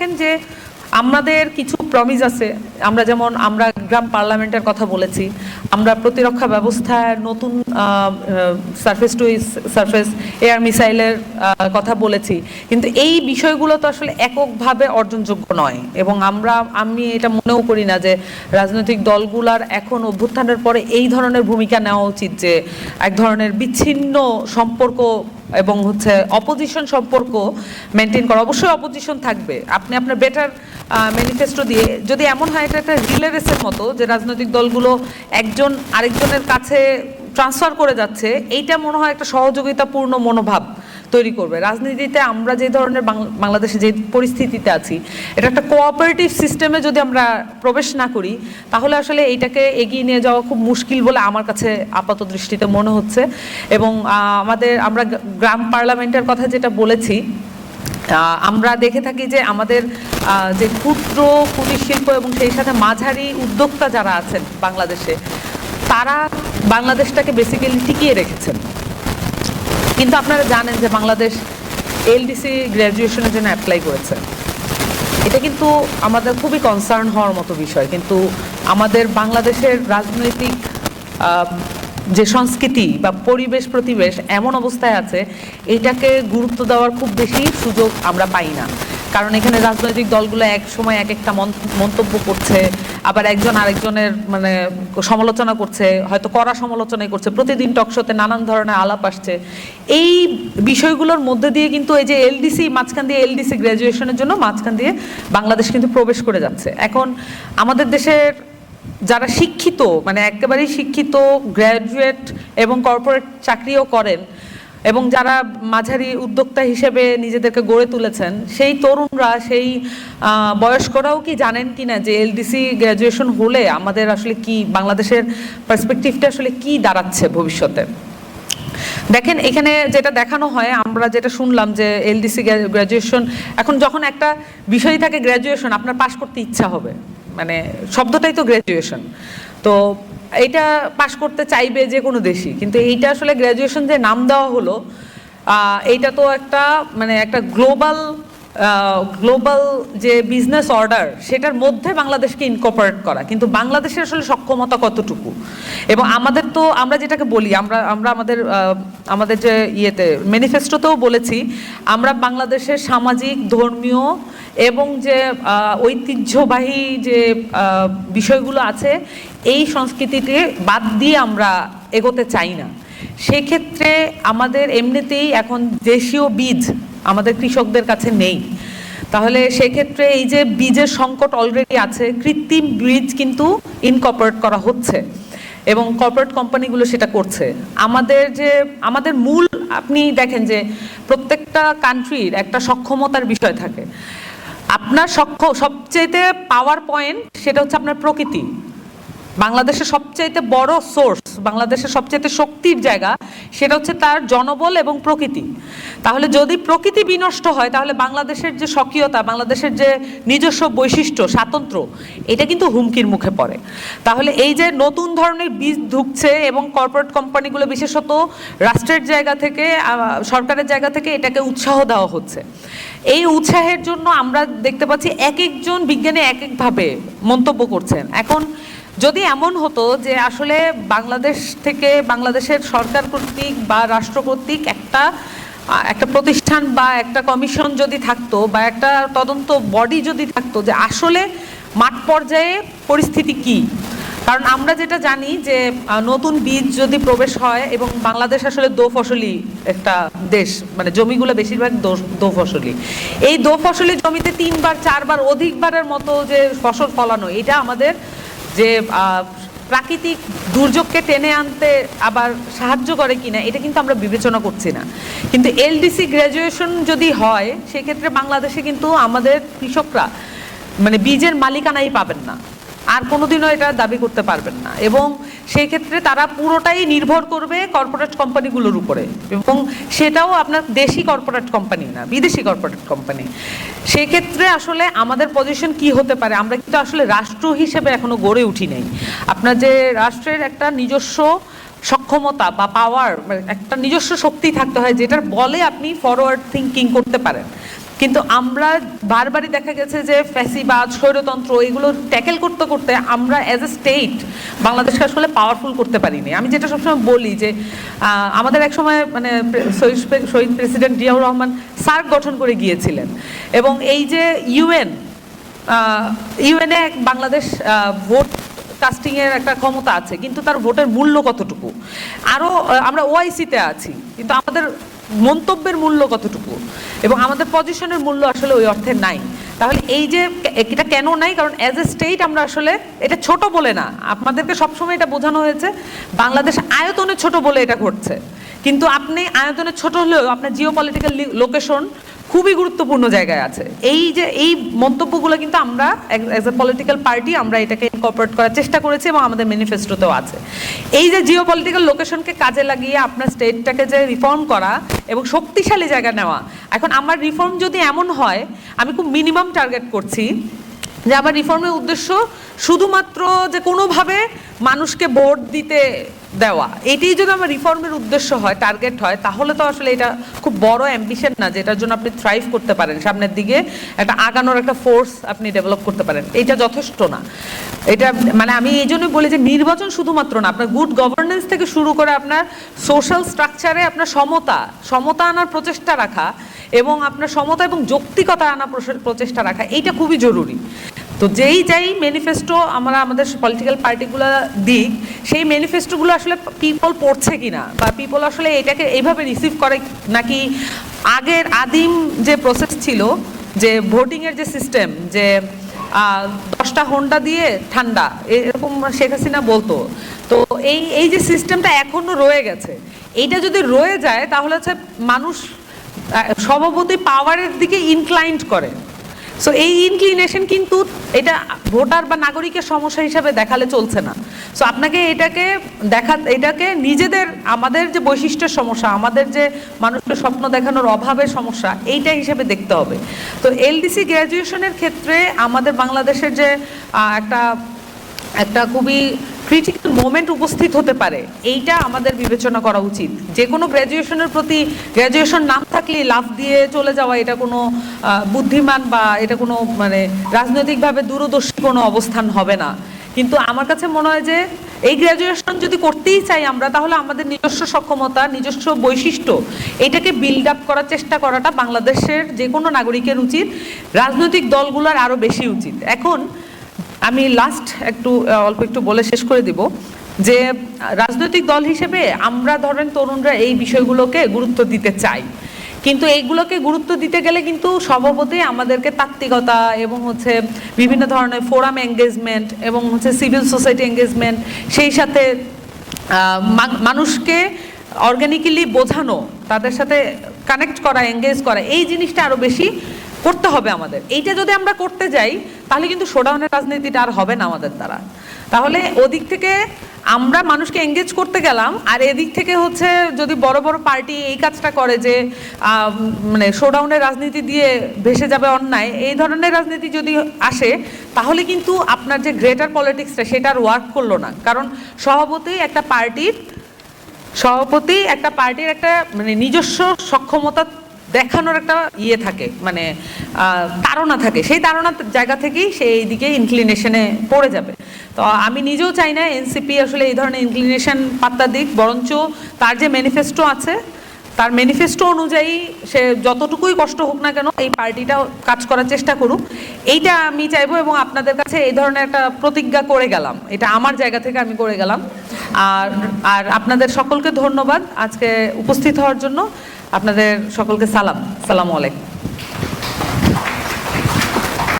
দেখেন যে আমাদের কিছু প্রমিস আছে। আমরা যেমন, আমরা গ্রাম পার্লামেন্টের কথা বলেছি। আমরা প্রতিরক্ষা ব্যবস্থায় নতুন সার্ফেস টু সার্ফেস এয়ার মিসাইলের কথা বলেছি। কিন্তু এই বিষয়গুলো তো আসলে এককভাবে অর্জনযোগ্য নয়। এবং আমরা, আমি এটা মনেও করি না যে রাজনৈতিক দলগুলার এখন অভ্যুত্থানের পরে এই ধরনের ভূমিকা নেওয়া উচিত যে এক ধরনের বিচ্ছিন্ন সম্পর্ক এবং হচ্ছে অপোজিশন সম্পর্ক মেনটেন করা। অবশ্যই অপোজিশন থাকবে। আপনি আপনার বেটার ম্যানিফেস্টো দিয়ে যদি এমন হয়, এটা একটা রিলে রেসের মতো যে রাজনৈতিক দলগুলো একজন আরেকজনের কাছে ট্রান্সফার করে যাচ্ছে। এইটা মনে হয় একটা সহযোগিতাপূর্ণ মনোভাব। তৈরি করবে। রাজনীতিতে আমরা যে ধরনের বাংলাদেশে যে পরিস্থিতিতে আছি, এটা একটা কোঅপারেটিভ সিস্টেমে যদি আমরা প্রবেশ না করি, তাহলে আসলে এইটাকে এগিয়ে নিয়ে যাওয়া খুব মুশকিল বলে আমার কাছে আপাত দৃষ্টিতে মনে হচ্ছে। এবং আমাদের, আমরা গ্রাম পার্লামেন্টের কথা যেটা বলেছি আমরা দেখে থাকি যে আমাদের যে ক্ষুদ্র কুটির শিল্প এবং সেই সাথে মাঝারি উদ্যোক্তা যারা আছেন বাংলাদেশে, তারা বাংলাদেশটাকে বেসিক্যালি টিকিয়ে রেখেছেন। কিন্তু আপনারা জানেন যে বাংলাদেশ এলডিসি গ্র্যাজুয়েশনের জন্য অ্যাপ্লাই করেছে। এটা কিন্তু আমাদের খুবই কনসার্ন হওয়ার মতো বিষয়। কিন্তু আমাদের বাংলাদেশের রাজনৈতিক যে সংস্কৃতি বা পরিবেশ, প্রতিবেশ এমন অবস্থায় আছে, এটাকে গুরুত্ব দেওয়ার খুব বেশি সুযোগ আমরা পাই না। কারণ এখানে রাজনৈতিক দলগুলো এক সময় এক একটা মন- মন্তব্য করছে, আবার একজন আরেকজনের মানে সমালোচনা করছে, হয়তো কড়া সমালোচনাই করছে, প্রতিদিন টকশোতে নানান ধরনের আলাপ আসছে। এই বিষয়গুলোর মধ্যে দিয়ে কিন্তু এই যে এলডিসি মাঝখান দিয়ে এলডিসি গ্র্যাজুয়েশনের জন্য মাঝখান দিয়ে বাংলাদেশ কিন্তু প্রবেশ করে যাচ্ছে। এখন আমাদের দেশের যারা শিক্ষিত মানে একেবারেই শিক্ষিত গ্র্যাজুয়েট এবং কর্পোরেট চাকরিও করেন এবং যারা মাঝারি উদ্যোক্তা হিসেবে নিজেদেরকে গড়ে তুলেছেন, সেই তরুণরা, সেই বয়স্করাও কি জানেন কি না যে এলডিসি গ্র্যাজুয়েশন হলে আমাদের আসলে কি, বাংলাদেশের পার্সপেক্টিভটা আসলে কি দাঁড়াচ্ছে ভবিষ্যতে? দেখেন, এখানে যেটা দেখানো হয়, আমরা যেটা শুনলাম যে এলডিসি গ্র্যাজুয়েশন, এখন যখন একটা বিষয় থাকে গ্র্যাজুয়েশন, আপনার পাশ করতে ইচ্ছা হবে। মানে শব্দটাই তো গ্র্যাজুয়েশন। তো এইটা পাশ করতে চাইবে যে কোনো দেশই। কিন্তু এইটা আসলে গ্র্যাজুয়েশন যে নাম দেওয়া হলো এইটা তো একটা মানে একটা গ্লোবাল গ্লোবাল যে বিজনেস অর্ডার সেটার মধ্যে বাংলাদেশকে ইনকর্পোরেট করা। কিন্তু বাংলাদেশের আসলে সক্ষমতা কতটুকু? এবং আমাদের তো, আমরা যেটাকে বলি, আমরা আমরা আমাদের আমাদের যে ইয়েতে ম্যানিফেস্টোতেও বলেছি, আমরা বাংলাদেশের সামাজিক, ধর্মীয় এবং যে ঐতিহ্যবাহী যে বিষয়গুলো আছে এই সংস্কৃতিকে বাদ দিয়ে আমরা এগোতে চাই না। সেক্ষেত্রে আমাদের এমনিতেই এখন দেশীয় বীজ আমাদের কৃষকদের কাছে নেই। তাহলে সেক্ষেত্রে এই যে বীজের সংকট অলরেডি আছে, কৃত্রিম বীজ কিন্তু ইনকর্পোরেট করা হচ্ছে এবং কর্পোরেট কোম্পানিগুলো সেটা করছে। আমাদের যে, আমাদের মূল, আপনি দেখেন যে প্রত্যেকটা কান্ট্রির একটা সক্ষমতার বিষয় থাকে। আপনার সক্ষ, সবচেয়েতে পাওয়ার পয়েন্ট সেটা হচ্ছে আপনার প্রকৃতি। বাংলাদেশের সবচাইতে বড় সোর্স বাংলাদেশের সবচাইতে শক্তির জায়গা, সেটা হচ্ছে তার জনবল এবং প্রকৃতি। তাহলে যদি প্রকৃতি বিনষ্ট হয়, তাহলে বাংলাদেশের যে স্বকীয়তা, বাংলাদেশের যে নিজস্ব বৈশিষ্ট্য স্বাতন্ত্র্য এটা কিন্তু হুমকির মুখে পড়ে। তাহলে এই যে নতুন ধরনের বীজ ঢুকছে এবং কর্পোরেট কোম্পানিগুলো বিশেষত রাষ্ট্রের জায়গা থেকে সরকারের জায়গা থেকে এটাকে উৎসাহ দেওয়া হচ্ছে। এই উৎসাহের জন্য আমরা দেখতে পাচ্ছি এক একজন বিজ্ঞানী এক একভাবে মন্তব্য করছেন। এখন যদি এমন হতো যে আসলে বাংলাদেশ থেকে বাংলাদেশের সরকার কর্তৃক বা রাষ্ট্র একটা একটা প্রতিষ্ঠান বা একটা কমিশন যদি থাকতো বা একটা তদন্ত বডি যদি থাকতো যে আসলে মাঠ পর্যায়ে পরিস্থিতি কি? কারণ আমরা যেটা জানি যে নতুন বীজ যদি প্রবেশ হয় এবং বাংলাদেশ আসলে দো ফসলি একটা দেশ মানে জমিগুলো বেশিরভাগ দো ফসলি। এই দো ফসলি জমিতে তিনবার, চারবার, অধিকবারের মতো যে ফসল ফলানো, এটা আমাদের যে প্রাকৃতিক দুর্যোগকে টেনে আনতে আবার সাহায্য করে কিনা, এটা কিন্তু আমরা বিবেচনা করছি না। কিন্তু এলডিসি গ্র্যাজুয়েশন যদি হয়, সেক্ষেত্রে বাংলাদেশে কিন্তু আমাদের কৃষকরা মানে বীজের মালিকানাই পাবেন না। আর কোনোদিনও এটা দাবি করতে পারবেন না। এবং সেই ক্ষেত্রে তারা পুরোটাই নির্ভর করবে কর্পোরেট কোম্পানিগুলোর উপরে। এবং সেটাও আপনার দেশি কর্পোরেট কোম্পানি না, বিদেশি কর্পোরেট কোম্পানি সেই ক্ষেত্রে আসলে আমাদের পজিশন কি হতে পারে? আমরা কিন্তু আসলে রাষ্ট্র হিসেবে এখনও গড়ে উঠি নাই। আপনার যে রাষ্ট্রের একটা নিজস্ব সক্ষমতা বা পাওয়ার একটা নিজস্ব শক্তি থাকতে হয়, যেটার বলে আপনি ফরওয়ার্ড থিঙ্কিং করতে পারেন। কিন্তু আমরা বারবারই দেখা গেছে যে ফ্যাসিবাদ, স্বৈরতন্ত্র, এগুলো ট্যাকেল করতে করতে আমরা অ্যাজ এ স্টেট বাংলাদেশকে আসলে পাওয়ারফুল করতে পারিনি। আমি যেটা সবসময় বলি যে আমাদের এক সময় মানে শহীদ প্রেসিডেন্ট জিয়াউর রহমান সার্ক গঠন করে গিয়েছিলেন এবং এই যে ইউএন ইউএনএ বাংলাদেশ ভোট কাস্টিংয়ের একটা ক্ষমতা আছে, কিন্তু তার ভোটের মূল্য কতটুকু? আরও আমরা ওআইসিতে আছি, কিন্তু আমাদের মন্তব্যের মূল্য কতটুকু? এবং আমাদের পজিশনের মূল্য আসলে ওই অর্থে নাই। তাহলে এই যে এটা কেন নাই? কারণ অ্যাজ এ স্টেট আমরা আসলে এটা ছোট বলে না। আপনাদেরকে সবসময় এটা বোঝানো হয়েছে, বাংলাদেশ আয়তনে ছোট বলে এটা ঘটছে। কিন্তু আপনি আয়তনে ছোট হলেও আপনার জিও পলিটিক্যাল লোকেশন খুবই গুরুত্বপূর্ণ জায়গায় আছে। এই যে, এই মন্তব্যগুলো কিন্তু আমরা অ্যাজ এ পলিটিক্যাল পার্টি আমরা এটাকে ইনকর্পোরেট করার চেষ্টা করেছি এবং আমাদের ম্যানিফেস্টোতেও আছে। এই যে জিও পলিটিক্যাল লোকেশনকে কাজে লাগিয়ে আপনার স্টেটটাকে যে রিফর্ম করা এবং শক্তিশালী জায়গা নেওয়া, এখন আমার রিফর্ম যদি এমন হয়, আমি খুব মিনিমাম টার্গেট করছি যে আমার রিফর্মের উদ্দেশ্য শুধুমাত্র যে কোনোভাবে মানুষকে ভোট দিতে দেওয়া। এটাই যদি আমার রিফর্মের উদ্দেশ্য হয় টার্গেট হয়, তাহলে তো আসলে এটা খুব বড় অ্যাম্বিশন না যেটার জন্য আপনি থ্রাইভ করতে পারেন। সামনের দিকে একটা আগানোর একটা ফোর্স আপনি ডেভেলপ করতে পারেন। এটা যথেষ্ট না। এটা মানে আমি এই জন্য বলি যে নির্বাচন শুধুমাত্র না, আপনার গুড গভর্নেন্স থেকে শুরু করে আপনার সোশ্যাল স্ট্রাকচারে আপনার সমতা সমতা আনার প্রচেষ্টা রাখা এবং আপনার সমতা এবং যৌক্তিকতা আনা প্রচেষ্টা রাখা, এইটা খুবই জরুরি। তো যেই যাই ম্যানিফেস্টো আমরা আমাদের পলিটিক্যাল পার্টিগুলো দিক, সেই ম্যানিফেস্টোগুলো আসলে পিপল পড়ছে কিনা বা পিপল আসলে এটাকে এইভাবে রিসিভ করে নাকি আগের আদিম যে প্রসেস ছিল, যে ভোটিংয়ের যে সিস্টেম যে দশটা হোন্ডা দিয়ে ঠান্ডা, এরকম শেখ হাসিনা বলতো। তো এই এই যে সিস্টেমটা এখনও রয়ে গেছে, এইটা যদি রয়ে যায় তাহলে হচ্ছে মানুষ স্বভাবতই পাওয়ারের দিকে ইনক্লাইন্ড করে। সো এই ইনক্লিনেশন কিন্তু এটা ভোটার বা নাগরিকের সমস্যা হিসাবে দেখালে চলছে না। সো আপনাকে এটাকে দেখা, এটাকে নিজেদের, আমাদের যে বৈশিষ্ট্যের সমস্যা, আমাদের যে মানুষকে স্বপ্ন দেখানোর অভাবের সমস্যা, এইটা হিসেবে দেখতে হবে। তো, এলডিসি গ্র্যাজুয়েশনের ক্ষেত্রে আমাদের বাংলাদেশের যে একটা একটা খুবই ক্রিটিক্যাল মোমেন্ট উপস্থিত হতে পারে। এইটা আমাদের বিবেচনা করা উচিত। যে কোনো গ্র্যাজুয়েশনের প্রতি গ্র্যাজুয়েশন নাম থাকলে লাভ দিয়ে চলে যাওয়া এটা কোনো বুদ্ধিমান বা এটা কোনো মানে রাজনৈতিকভাবে দূরদর্শী কোনো অবস্থান হবে না। কিন্তু আমার কাছে মনে হয় যে এই গ্র্যাজুয়েশন যদি করতেই চাই আমরা, তাহলে আমাদের নিজস্ব সক্ষমতা, নিজস্ব বৈশিষ্ট্য, এটাকে বিল্ড আপ করার চেষ্টা করাটা বাংলাদেশের যে কোনো নাগরিকের উচিত। রাজনৈতিক দলগুলোর আরও বেশি উচিত। এখন আমি লাস্ট একটু অল্প একটু বলে শেষ করে দিব যে, রাজনৈতিক দল হিসেবে আমরা ধরেন তরুণরা এই বিষয়গুলোকে গুরুত্ব দিতে চাই। কিন্তু এইগুলোকে গুরুত্ব দিতে গেলে কিন্তু স্বভাবতই আমাদেরকে তাত্ত্বিকতা এবং হচ্ছে বিভিন্ন ধরনের ফোরাম এঙ্গেজমেন্ট এবং হচ্ছে সিভিল সোসাইটি এঙ্গেজমেন্ট সেই সাথে মানুষকে অর্গানিক্যালি বোঝানো, তাদের সাথে কানেক্ট করা এঙ্গেজ করা, এই জিনিসটা আরও বেশি করতে হবে আমাদের। এইটা যদি আমরা করতে যাই, তাহলে কিন্তু শোডাউনের রাজনীতিটা আর হবে না আমাদের দ্বারা। তাহলে ওদিক থেকে আমরা মানুষকে এঙ্গেজ করতে গেলাম, আর এদিক থেকে হচ্ছে যদি বড় বড় পার্টি এই কাজটা করে যে মানে শোডাউনের রাজনীতি দিয়ে ভেসে যাবে অন্যায়, এই ধরনের রাজনীতি যদি আসে, তাহলে কিন্তু আপনার যে গ্রেটার পলিটিক্সটা সেটা আর ওয়ার্ক করল না। কারণ সভাপতি একটা পার্টির সভাপতি একটা পার্টির একটা মানে নিজস্ব সক্ষমতা দেখানোর একটা ইয়ে থাকে মানে তাড়না থাকে। সেই তাড়নার জায়গা থেকেই সে এই দিকে ইনক্লিনেশনে পড়ে যাবে। তো আমি নিজেও চাই না এনসিপি আসলে এই ধরনের ইনক্লিনেশন পাত্তা দিক, বরঞ্চ তার যে ম্যানিফেস্টো আছে, তার ম্যানিফেস্টো অনুযায়ী সে যতটুকুই কষ্ট হোক না কেন এই পার্টিটা কাজ করার চেষ্টা করুক। এইটা আমি চাইব এবং আপনাদের কাছে এই ধরনের একটা প্রতিজ্ঞা করে গেলাম। এটা আমার জায়গা থেকে আমি করে গেলাম। আর আর আপনাদের সকলকে ধন্যবাদ আজকে উপস্থিত হওয়ার জন্য। আপনাদের সকলকে সালাম। সালাম আলাইকুম।